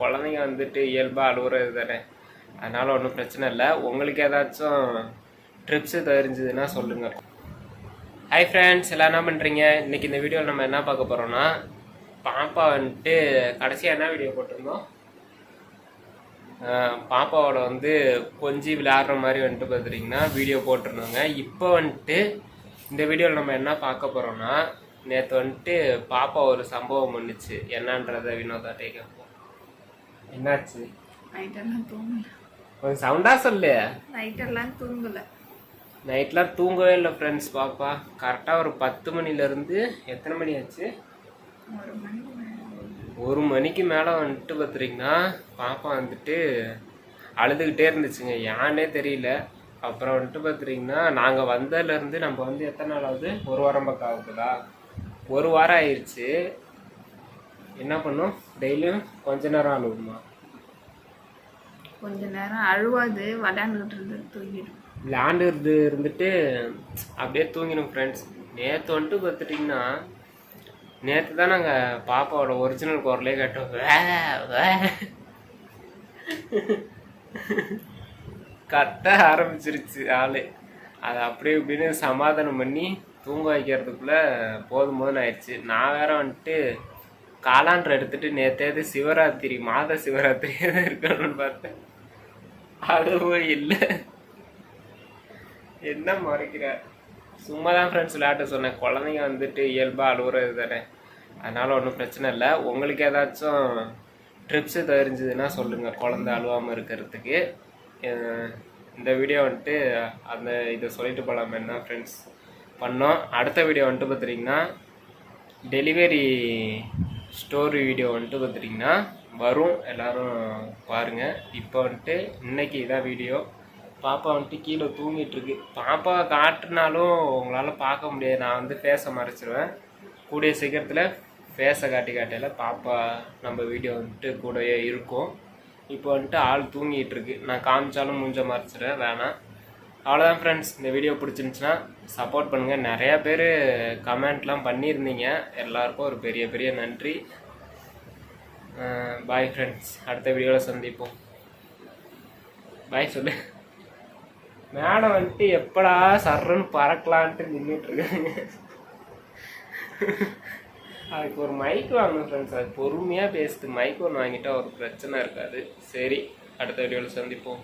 குழந்தைங்க வந்துட்டு இயல்பாக அழுகுறது தானே? அதனால் ஒன்றும் பிரச்சனை இல்லை. உங்களுக்கு ஏதாச்சும் ட்ரிப்ஸு தெரிஞ்சதுன்னா சொல்லுங்கள் ஹாய் ஃப்ரெண்ட்ஸ் எல்லாம் என்ன பண்ணுறீங்க இன்றைக்கி இந்த வீடியோவில் நம்ம என்ன பார்க்க போகிறோம்னா பாப்பா வந்துட்டு கடைசியாக என்ன வீடியோ போட்டிருந்தோம்? பாப்பாவோட வந்து கொஞ்சி விளையாடுற மாதிரி வந்துட்டு பார்த்துட்டிங்கன்னா வீடியோ போட்டிருந்தோங்க. இப்போ வந்துட்டு இந்த வீடியோவில் நம்ம என்ன பார்க்க போகிறோம்னா நேற்று வந்துட்டு பாப்பா ஒரு சம்பவம் பண்ணுச்சு. என்னன்றதை வினோதாட்டே கேட்போம் என்னாச்சு? நைட்டெல்லாம் தூங்கல. கொஞ்சம் சவுண்டாக சொல்லு நைட்டெல்லாம் தூங்கல. நைட்லாம் தூங்கவே இல்லை ஃப்ரெண்ட்ஸ் பாப்பா. கரெக்டாக ஒரு பத்து மணிலேருந்து எத்தனை மணி ஆச்சு? ஒரு மணி ஒரு மணிக்கு மேலே வந்துட்டு பார்த்துட்டிங்கன்னா பாப்பா வந்துட்டு அழுதுகிட்டே இருந்துச்சுங்க. ஏன்னே தெரியல. அப்புறம் வந்துட்டு பார்த்துட்டிங்கன்னா நாங்கள் வந்ததுலேருந்து நம்ம வந்து எத்தனை நாள் ஆகுது ஒரு வாரம் பக்கம் ஆகுதா ஒரு வாரம் ஆயிடுச்சு என்ன பண்ணோம்? டெய்லியும் கொஞ்ச நேரம் அழுகுமா கொஞ்ச நேரம் அழுவாது விளையாண்டுக்கிட்டு இருந்து தூங்கிடும். விளையாண்டுறது இருந்துட்டு அப்படியே தூங்கிடும் ஃப்ரெண்ட்ஸ் நேற்று வந்துட்டு பார்த்துட்டிங்கன்னா நேற்று தான் நாங்கள் பாப்பாவோட ஒரிஜினல் குரலே கேட்டோம். வே வே. கத்த ஆரம்பிச்சிருச்சு ஆளு. அதை அப்படியே இப்படின்னு சமாதானம் பண்ணி தூங்க வைக்கிறதுக்குள்ள போதும் போதும்னு ஆயிடுச்சு. நான் வேற வந்துட்டு காலாண்டர் எடுத்துட்டு நேத்தேது சிவராத்திரி மாத சிவராத்திரி இருக்கணும்னு பார்த்தேன். அதுவும் இல்லை. என்ன மறைக்கிற சும்மா தான் ஃப்ரெண்ட்ஸ் விளையாட்ட சொன்னேன். குழந்தைங்க வந்துட்டு இயல்பாக அழுகுறது தானே. அதனால் ஒன்றும் பிரச்சனை இல்லை. உங்களுக்கு ஏதாச்சும் ட்ரிப்ஸு தெரிஞ்சதுன்னா சொல்லுங்கள் குழந்தை அழுவாமல் இருக்கிறதுக்கு. இந்த வீடியோ வந்துட்டு அந்த இதை சொல்லிட்டு போகலாம் என்ன ஃப்ரெண்ட்ஸ் பண்ணோம். அடுத்த வீடியோ வந்துட்டு பார்த்துட்டிங்கன்னா டெலிவரி ஸ்டோரி வீடியோ வந்துட்டு பார்த்துட்டிங்கன்னா வரும். எல்லோரும் பாருங்கள் இப்போ வந்துட்டு இன்றைக்கி இதான் வீடியோ பாப்பா வந்துட்டு கீழே தூங்கிட்டுருக்கு. பாப்பா காட்டுனாலும் உங்களால் பார்க்க முடியாது. நான் வந்து ஃபேஸை மறைச்சிருவேன். கூடிய சீக்கிரத்தில் ஃபேஸை காட்டி காட்டையில பாப்பா நம்ம வீடியோ வந்துட்டு கூடயே இருக்கும். இப்போ வந்துட்டு ஆள் தூங்கிட்டு இருக்கு நான் காமிச்சாலும் மூஞ்ச மறைச்சிடுறேன் வேணாம். அவ்வளோதான் ஃப்ரெண்ட்ஸ் இந்த வீடியோ பிடிச்சிருந்துச்சுன்னா சப்போர்ட் பண்ணுங்கள் நிறையா பேர் கமெண்ட்லாம் பண்ணியிருந்தீங்க. எல்லாருக்கும் ஒரு பெரிய பெரிய நன்றி. பாய் ஃப்ரெண்ட்ஸ் அடுத்த வீடியோவில் சந்திப்போம். பாய் சொல்லு. மேடம் வந்துட்டு எப்படா சர்றன்னு பறக்கலான்ட்டு நின்றுட்டு இருக்காங்க. அதுக்கு ஒரு மைக் வாங்கணும் ஃப்ரெண்ட்ஸ் அது பொறுமையாக பேசுது மைக் ஒன்று வாங்கிட்டா ஒரு பிரச்சனை இருக்காது. சரி அடுத்த வீடியோவில் சந்திப்போம்.